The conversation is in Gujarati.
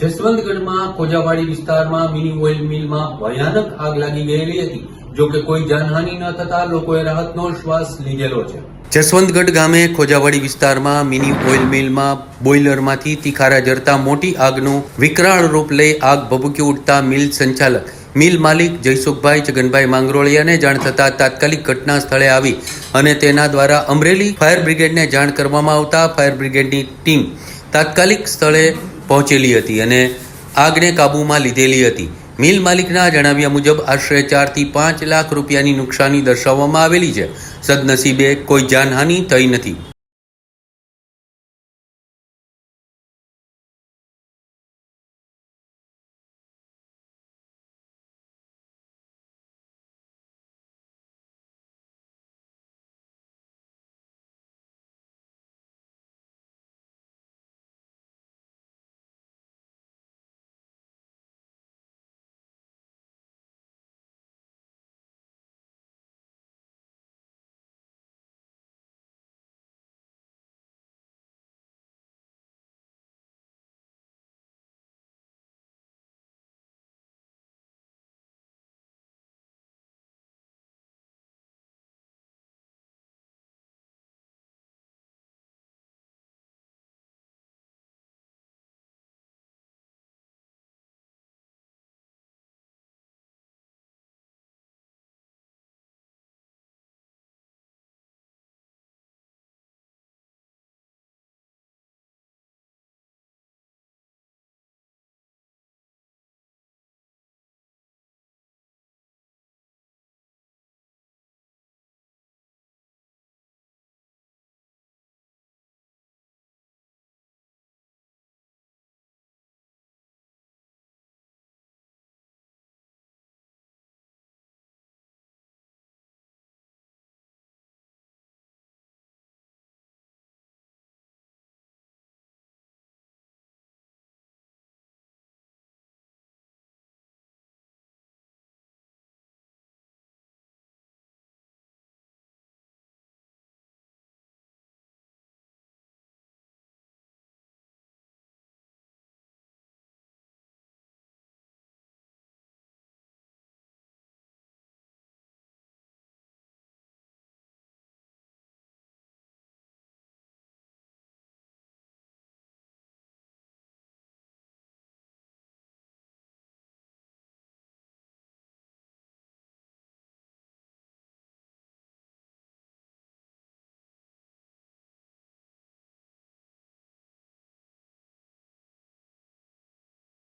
જસવંતગઢમાં ખોજાવાડી વિસ્તારમાં, મિની ઓઇલ મિલમાં ભયાનક આગ લાગી ગયેલી હતી. જો કે કોઈ જાનહાનિ ન થતા લોકોએ રાહતનો શ્વાસ લીધેલો છે. જસવંતગઢ ગામે ખોજાવાડી વિસ્તારમાં, મિની ઓઇલ મિલમાં બોઇલરમાંથી તિખારા જરતા મોટી આગનું વિકરાળ રૂપ લઈ આગ ભભૂકી ઉઠતા મિલ સંચાલક, મિલ માલિક જયસુખભાઈ છગનભાઈ માંગરોળિયાને જાણ થતાં તાત્કાલિક ઘટના સ્થળે આવી અને તેના દ્વારા અમરેલી ફાયર બ્રિગેડને જાણ કરવામાં આવતા ફાયર બ્રિગેડની ટીમ તાત્કાલિક સ્થળે પહોંચેલી હતી અને આગને કાબૂમાં લીધેલી હતી. મિલ માલિકના જણાવ્યા મુજબ, આશરે ચારથી પાંચ લાખ રૂપિયાની નુકસાની દર્શાવવામાં આવેલી છે. સદનસીબે કોઈ જાનહાનિ થઈ નથી.